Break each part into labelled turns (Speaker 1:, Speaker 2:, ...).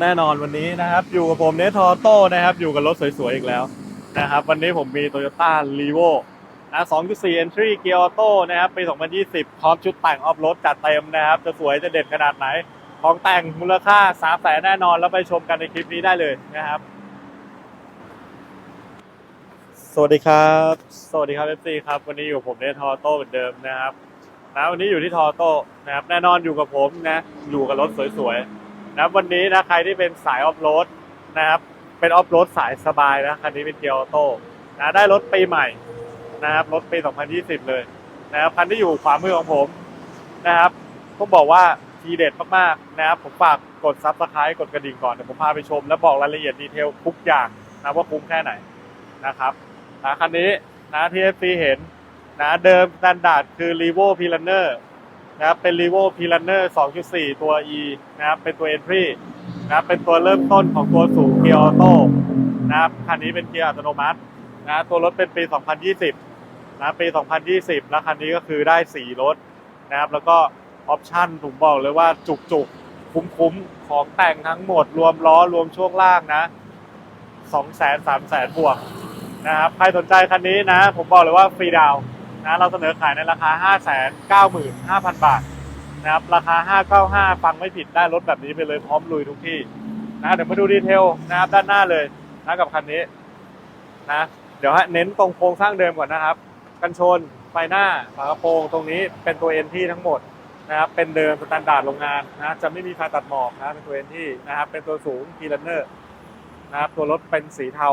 Speaker 1: แน่นอนวันนี้นะครับ อยู่กับผมเนทอโต้นะครับ อยู่กับรถสวยๆอีกแล้วนะครับ วันนี้ผมมี Toyota r e v o นะ2.4 Entry Gear Auto นะครับปี2020 พร้อมชุดแต่งออฟโรดจัดเต็มนะครับ จะสวยจะเด็ดขนาดไหน ของแต่งมูลค่า3แสนแน่นอน แล้วไปชมกันในคลิปนี้ได้เลยนะครับ สวัสดีครับ สวัสดีครับ FC ครับ วันนี้อยู่กับผมเนทอโต้เหมือนเดิมนะครับนะวันนี้อยู่ที่ทอโต้นะครับ แน่นอนอยู่กับผมนะ อยู่กับรถสวยๆ นะวันนี้นะใครที่เป็นสายออฟโรดนะครับเป็นออฟโรดสายสบายนะคันนี้เป็นเกียร์ออโต้นะได้รถปีใหม่นะครับรถปี 2020 เลยนะครับคันที่อยู่ขวามือของผมนะครับต้องบอกว่าทีเด็ดมากๆนะครับผมฝากกดซับสไครต์กดกระดิ่งก่อนเดี๋ยวผมพาไปชม และบอกรายละเอียดดีเทลทุกอย่างนะว่าคุ้มแค่ไหนนะครับนะคันนี้นะที่ FC เห็นนะเดิมสแตนดาร์ดคือ r e v o p i l a n e r นะครับเป็น r e v o p i l a n e r 2.4 ตัว E นะครับเป็นตัว Entry นะครับเป็นตัวเริ่มต้นของตัวสูงเกียร์ออโต้นะครับคันนี้เป็นเกียร์อัตโนมัตินะตัวรถเป็นปี 2020นะปี 2020 แล้วคันนี้ก็คือได้สีรถนะครับแล้วก็ออปชั่นผมบอกเลยว่าจุกจุกคุ้มคุ้มๆ ของแต่งทั้งหมดรวมล้อรวมช่วงล่างนะ2แสน3แสนบวกนะครับใครสนใจคันนี้นะ ผมบอกเลยว่าฟรีดาวน์ นะเราเสนอขายในราคา 5 9 5 0 0 0 บาทนะครับราคา 595 ฟังไม่ผิดได้รถแบบนี้ไปเลยพร้อมลุยทุกที่นะเดี๋ยวมาดูดีเทลนะครับด้านหน้าเลยนะกับคันนี้นะเดี๋ยวฮะเน้นตรงโครงสร้างเดิมก่อนนะครับ กันชนไฟหน้าฝากระโปรงตรงนี้เป็นตัวเอ็นที่ทั้งหมดนะครับเป็นเดิมสแตนดาร์ดโรงงานนะจะไม่มีไฟตัดหมอกนะเป็นตัวเอ็นที่นะครับเป็นตัวสูงทีลันเนอร์นะครับตัวรถเป็นสีเทา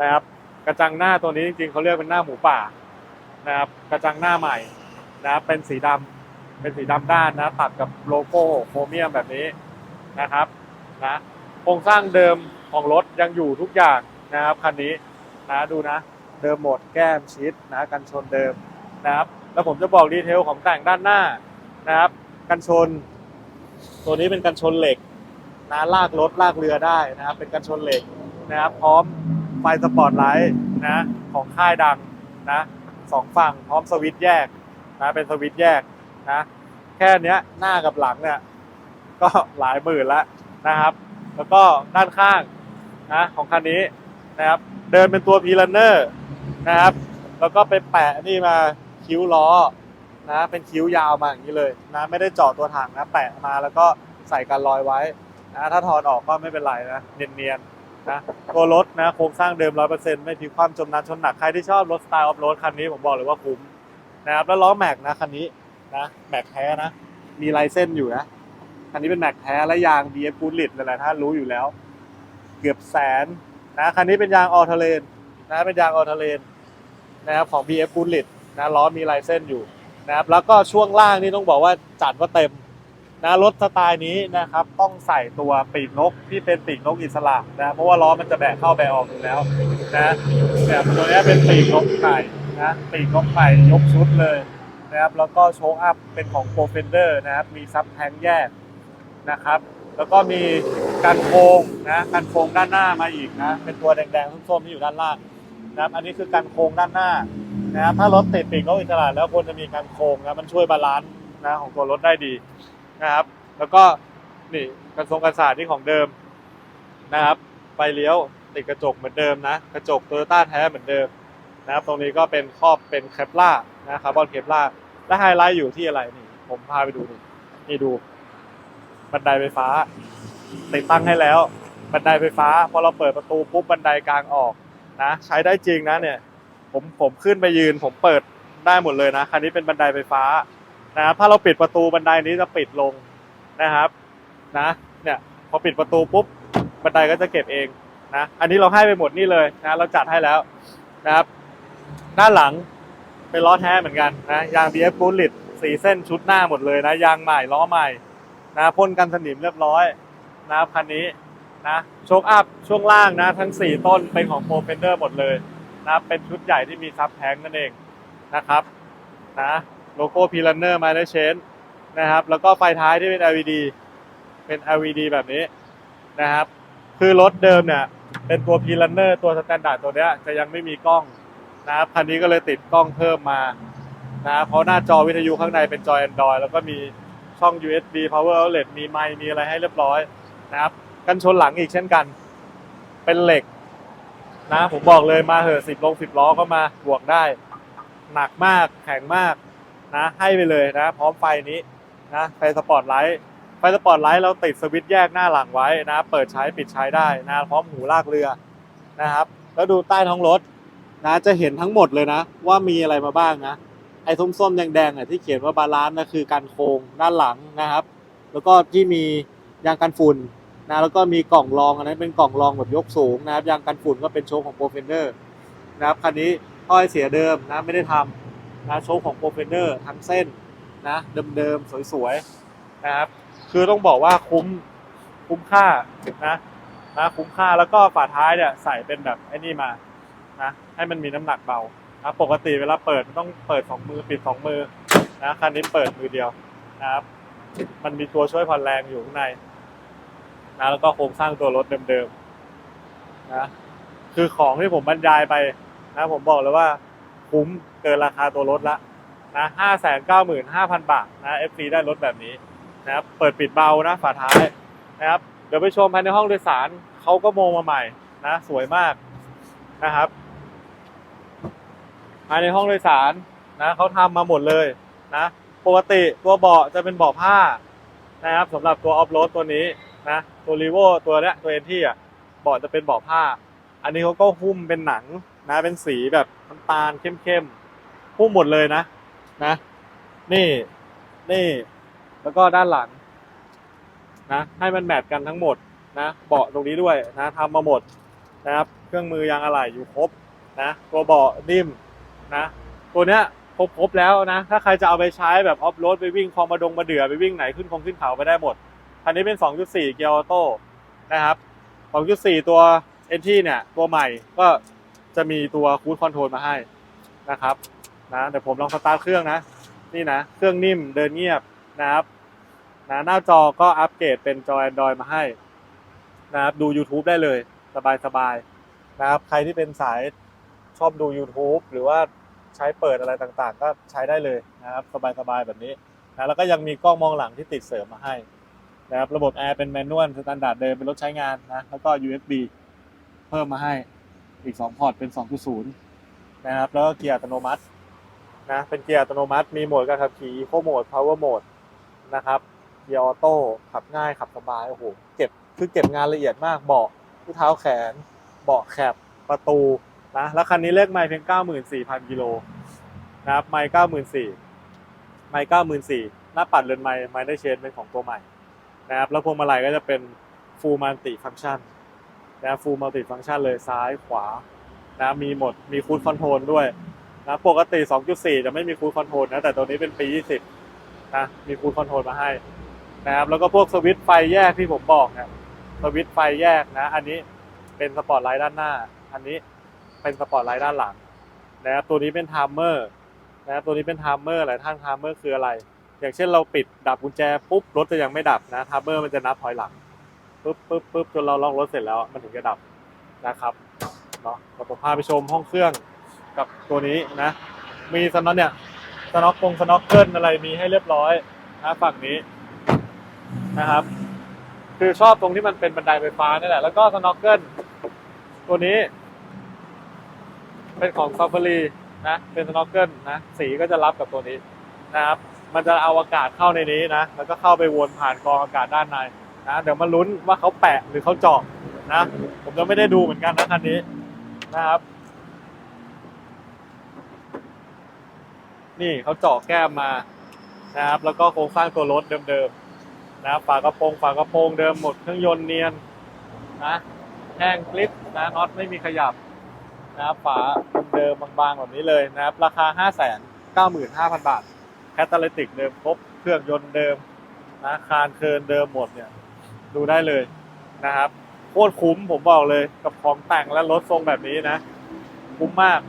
Speaker 1: นะครับกระจังหน้าตัวนี้จริงๆเขาเรียกเป็นหน้าหมูป่า นะครับกระจังหน้าใหม่นะเป็นสีดำเป็นสีดำด้านนะตัดกับโลโก้โครเมียมแบบนี้นะครับนะโครงสร้างเดิมของรถยังอยู่ทุกอย่างนะครับคันนี้นะดูนะเดิมหมดแก้มชิดนะกันชนเดิมนะครับแล้วผมจะบอกดีเทลของแต่งด้านหน้านะครับกันชน ตัวนี้เป็นกันชนเหล็กนะลากรถลากเรือได้นะครับเป็นกันชนเหล็กนะครับพร้อมไฟสปอร์ตไลท์นะของค่ายดังนะ สองฝั่งพร้อมสวิตช์แยกนะเป็นสวิตช์แยกนะแค่เนี้ยหน้ากับหลังเนี่ยก็หลายหมื่นล้วนะครับ แล้วก็ด้านข้างนะของคันนี้นะครับเดินเป็นตัวพีลันเนอร์นะครับ แล้วก็ไปแปะนี่มาคิ้วล้อนะเป็นคิ้วยาวมาอย่างนี้เลยนะไม่ได้เจาะตัวถังนะแปะมาแล้วก็ใส่กันรอยไว้นะถ้าถอดออกก็ไม่เป็นไรนะเนียนๆ นะตัวรถนะโครงสร้างเดิมร้อยเปอร์เซ็นต์ไม่พลิกคว่ำจมน้ำชนหนัก ใครที่ชอบรถสไตล์ออฟโรดคันนี้ผมบอกเลยว่าคุ้มนะครับแล้วล้อแม็กนะคันนี้นะแม็กแท้นะ มีลายเส้นอยู่นะ คันนี้เป็นแม็กแท้และยาง BF กูลิตหลายๆท่านรู้อยู่แล้ว เกือบแสนนะคันนี้เป็นยางออเทเลนนะเป็นยางออเทเลนนะครับของ BF กูลิตนะล้อมีลายเส้นอยู่นะครับแล้วก็ช่วงล่างนี่ต้องบอกว่าจัดว่าเต็ม นะรถสไตล์นี้นะครับต้องใส่ตัวปีกนกที่เป็นปีกนกอิสระนะเพราะว่าล้อมันจะแบะเข้าแบะออกอยู่แล้วนะแบบตัวนี้เป็นปีกนกไก่นะปีกนกไก่ยกชุดเลยนะครับแล้วก็โชว์อัพเป็นของโปรเฟนเดอร์นะครับมีซับแทงแยกนะครับแล้วก็มีกันโครงนะกันโครงด้านหน้ามาอีกนะเป็นตัวแดงๆส้มๆที่อยู่ด้านล่างนะครับอันนี้คือกันโครงด้านหน้านะครับถ้ารถติดปีกนกอิสระแล้วควรจะมีกันโครงนะมันช่วยบาลานซ์นะของตัวรถได้ดี นะครับ แล้วก็นี่กันทรงกันศาสตร์ที่ของเดิมนะครับ ไฟเลี้ยวติดกระจกเหมือนเดิมนะ กระจกโตโยต้าแท้เหมือนเดิมนะครับ ตรงนี้ก็เป็นครอบเป็นเคปล่านะคาร์บอนเคปล่าและไฮไลท์อยู่ที่อะไรนี่ ผมพาไปดูนี่นี่ดูบันไดไฟฟ้า ติดตั้งให้แล้ว บันไดไฟฟ้า พอเราเปิดประตูปุ๊บบันไดกลางออกนะ ใช้ได้จริงนะเนี่ย ผมผมขึ้นไปยืน ผมเปิดได้หมดเลยนะคันนี้เป็นบันไดไฟฟ้า นะครับถ้าเราปิดประตูบันไดนี้จะปิดลงนะครับนะเนี่ยพอปิดประตูปุ๊บบันไดก็จะเก็บเองนะอันนี้เราให้ไปหมดนี่เลยนะเราจัดให้แล้วนะครับด้านหลังเป็นล้อแท้เหมือนกันนะยาง BF g o o d l i t สีเส้นชุดหน้าหมดเลยนะยางใหม่ล้อใหม่นะพ่นกันสนิมเรียบร้อยนะครับคันนี้นะโชคอัพช่วงล่างนะทั้ง 4 ต้นเป็นของโปรเฟนเดอร์หมดเลยนะเป็นชุดใหญ่ที่มีซับแทงนั่นเองนะครับนะ โลโก้พีลันเนอร์มาได้เชนนะครับ แล้วก็ไฟท้ายที่เป็น LED เป็น LED แบบนี้นะครับ คือรถเดิมเนี่ย เป็นตัวพีลันเนอร์ตัวสแตนดาร์ดตัวเนี้ยจะยังไม่มีกล้องนะครับคันนี้ก็เลยติดกล้องเพิ่มมานะครับเพราะหน้าจอวิทยุข้างในเป็นจอ Android แล้วก็มีช่อง USB power outlet มีไมค์มีอะไรให้เรียบร้อยนะครับ กันชนหลังอีกเช่นกัน เป็นเหล็กนะผมบอกเลยมาเหอะสิบลงสิบล้อก็มาบวกได้ หนักมากแข็งมาก นะให้ไปเลยนะ พร้อมไฟนี้นะไฟสปอร์ตไลท์ไฟสปอร์ตไลท์เราติดสวิตช์แยกหน้าหลังไว้นะ เปิดใช้ปิดใช้ได้นะพร้อมหูลากเรือนะครับ แล้วดูใต้ท้องรถนะจะเห็นทั้งหมดเลยนะ ว่ามีอะไรมาบ้างนะไอ้ส้มๆแดงๆอะที่เขียนว่าบาลานซ์นะคือการโครงด้านหลังนะครับ แล้วก็ที่มียางกันฝุ่นนะแล้วก็มีกล่องรองอันนั้นเป็นกล่องรองแบบยกสูงนะครับยางกันฝุ่นก็เป็นโชว์ของโปรเฟนเดอร์นะครับคันนี้ถ้อยเสียเดิมนะไม่ได้ทำ นะโชว์ของโปรเฟนเดอร์ทั้งเส้นนะเดิมๆ สวยๆนะครับคือต้องบอกว่าคุ้มคุ้มค่านะนะคุ้มค่าแล้วก็ฝาท้ายเนี่ยใส่เป็นแบบไอ้นี่มานะให้มันมีน้ำหนักเบานะปกติเวลาเปิดมันต้องเปิดสองมือปิดสองมือนะคันนี้เปิดมือเดียวนะครับมันมีตัวช่วยผ่อนแรงอยู่ข้างในนะแล้วก็โครงสร้างตัวรถเดิมๆนะคือของที่ผมบรรยายไปนะผมบอกเลยว่า คุ้มเกินราคาตัวรถละนะห้าแสนเก้าหมื่นห้าพันบาทนะ FC ได้รถแบบนี้นะครับเปิดปิดเบานะฝาท้ายนะครับเดี๋ยวไปชมภายในห้องโดยสารเขาก็โมมาใหม่นะสวยมากนะครับภายในห้องโดยสารนะเขาทำมาหมดเลยนะปกติตัวเบาะจะเป็นเบาะผ้านะครับสำหรับตัวออฟโรดตัวนี้นะตัวรีโวตัวเนี้ยตัวเอ็นที่อะเบาะจะเป็นเบาะผ้า อันนี้เขาก็หุ้มเป็นหนัง นะเป็นสีแบบน้ำตาลเข้มๆหุ้มหมดเลยนะนะ นี่นี่ แล้วก็ด้านหลัง นะ ให้มันแมทกันทั้งหมดนะเบาะตรงนี้ด้วยนะทำมาหมดนะครับ เครื่องมือยางอะไหล่อยู่ครบนะตัวเบาะนิ่มนะตัวเนี้ยครบครบแล้วนะ ถ้าใครจะเอาไปใช้แบบออฟโรดไปวิ่งคลองมาดงมาเดือไปวิ่งไหนขึ้นคงขึ้นเขาไปได้หมดคันนี้เป็น 2.4 เกียร์ออโต้นะครับ 2.4 ตัวเอนที่เนี่ย ตัวใหม่ก็ จะมีตัวคูดคอนโทรลมาให้นะครับนะเดี๋ยวผมลองสตาร์ทเครื่องนะ นี่นะ เครื่องนิ่มเดินเงียบนะครับนะหน้าจอก็อัปเกรดเป็นจอ Android มาให้นะครับดู YouTube ได้เลยสบายๆนะครับ ใครที่เป็นสายชอบดู YouTube หรือว่าใช้เปิดอะไรต่างๆ ก็ใช้ได้เลยนะครับ สบายๆแบบนี้นะแล้วก็ยังมีกล้องมองหลังที่ติดเสริมมาให้นะครับระบบแอร์เป็นแมนนวลสแตนดาร์ดเดิมเป็นรถใช้งานนะแล้วก็ USB เพิ่มมาให้ อีก 2 พอร์ตเป็น 2.0 นะครับ แล้วก็เกียร์อัตโนมัตินะ เป็นเกียร์อัตโนมัติ มีโหมดการขับขี่ Eco Mode Power Mode นะครับ เกียร์ออโต้ ขับง่ายขับสบาย โอ้โห เก็บ คือเก็บงานละเอียดมาก เบาะที่เท้าแขน เบาะแคบประตูนะ แล้วคันนี้เลขไมล์เพียง 94,000 กิโลนะครับ ไมล์94,000 ไมล์94,000 หน้าปัดเรือนไมล์ไมล์ได้เชนเป็นของตัวใหม่นะครับ แล้วพวงมาลัยก็จะเป็น Full Multi Function นะ Full Multi Function เลยซ้ายขวานะมีหมดมีคูดคอนโทรลด้วยนะปกติ 2.4 จะไม่มีคูดคอนโทรลนะแต่ตัวนี้เป็นปี 20 นะมีคูดคอนโทรลมาให้นะครับแล้วก็พวกสวิตช์ไฟแยกที่ผมบอกนี่ยสวิตช์ไฟแยกนะ อันนี้เป็นสปอตไลท์ด้านหน้า อันนี้เป็นสปอตไลท์ด้านหลังนะครับตัวนี้เป็นไทม์เมอร์นะครับตัวนี้เป็นไทม์เมอร์หลายท่านไทม์เมอร์คืออะไร อย่างเช่นเราปิดดับกุญแจปุ๊บรถจะยังไม่ดับนะไทม์เมอร์มันจะนับถอยหลัง ปุ๊บปุ๊บปุ๊บจนเราล็อกรถเสร็จแล้วมันถึงจะดับนะครับเนาะเราผมพาไปชมห้องเครื่องกับตัวนี้นะ มีสน็อตเนี่ยสน็อกกงสน็อกเกิลอะไรมีให้เรียบร้อยนะฝั่งนี้นะครับ คือชอบตรงที่มันเป็นบันไดไฟฟ้านี่แหละแล้วก็สน็อกเกิลตัวนี้ เป็นของซาฟารีนะ เป็นสน็อกเกิลนะ สีก็จะรับกับตัวนี้นะครับ มันจะเอาอากาศเข้าในนี้นะ แล้วก็เข้าไปวนผ่านกรองอากาศด้านใน นะเดี๋ยวมาลุ้นว่าเขาแปะหรือเขาเจาะนะ ผมยังไม่ได้ดูเหมือนกันนะคันนี้นะครับ นี่เขาเจาะแก้มมานะครับ แล้วก็โครงสร้างตัวรถเดิมๆนะฝากระโปรงฝากระโปรงเดิมหมดเครื่องยนต์เนียนนะแห้งกริปนะน็อตไม่มีขยับนะครับฝาเดิมบางๆแบบนี้เลยนะครับ ราคา 5 9 5 0 0 0 บาท แคตตาลิติกเดิมครบเครื่องยนต์เดิมนะคานเคินเดิมหมดเนี่ย ดูได้เลยนะครับโคตรคุ้มผมบอกเลยกับของแต่งและรถทรงแบบนี้นะ คุ้มมาก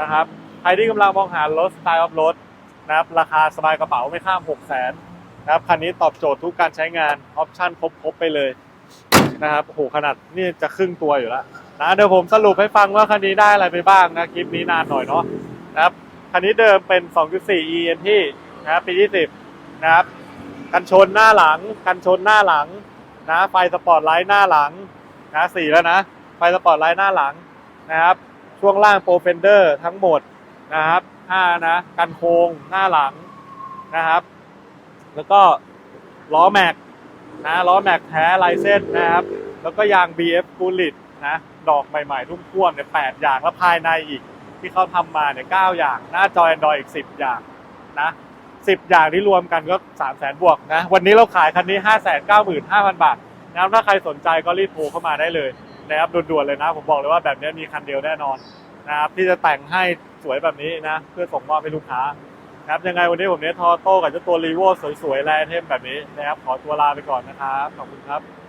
Speaker 1: นะครับใครที่กำลังมองหารถสไตล์ออฟโรดนะครับราคาสบายกระเป๋าไม่ข้าม6 0 0 0 0นนะครับคันนี้ตอบโจทย์ทุกการใช้งานออปชั่นครบๆไปเลยนะครับโอ้โหขนาดนี่จะครึ่งตัวอยู่แล้วนะเดี๋ยวผมสรุปให้ฟังว่าคันนี้ได้อะไรไปบ้างนะคลิปนี้นานหน่อยเนาะนะครับคันนี้เดิมเป็น 2.4 e n t นะครับปีที่10นะครับ กันชนหน้าหลัง กันชนหน้าหลังนะไฟสปอร์ตไลท์หน้าหลังนะสี่แล้วนะ ไฟสปอร์ตไลท์หน้าหลังนะครับ ช่วงล่างโปรเฟนเดอร์ทั้งหมดนะครับห้านะ กันโค้งหน้าหลังนะครับ แล้วก็ล้อแม็กนะล้อแม็กแท้ลายเส้นนะครับ แล้วก็ยาง BF b u l l e t นะดอกใหม่ๆทุ่มท่วมเนี่ยแปดอย่างแล้วภายในอีกที่เขาทำมาเนี่ยเก้าอย่าง หน้าจอ Android อีกสิบอย่างนะ สิบอย่างที่รวมกันก็สามแสนบวกนะ วันนี้เราขายคันนี้ห้าแสนเก้าหมื่นห้าพันบาทนะครับถ้าใครสนใจก็รีบโทรเข้ามาได้เลยนะครับด่วนๆเลยนะ ผมบอกเลยว่าแบบนี้มีคันเดียวแน่นอนนะครับที่จะแต่งให้สวยแบบนี้นะ เพื่อส่งมอบให้ลูกค้านะครับยังไงวันนี้ผมเนททอโต้กับเจ้าตัวรีโวสวยๆแลเทมแบบนี้นะครับขอตัวลาไปก่อนนะครับ ขอบคุณครับ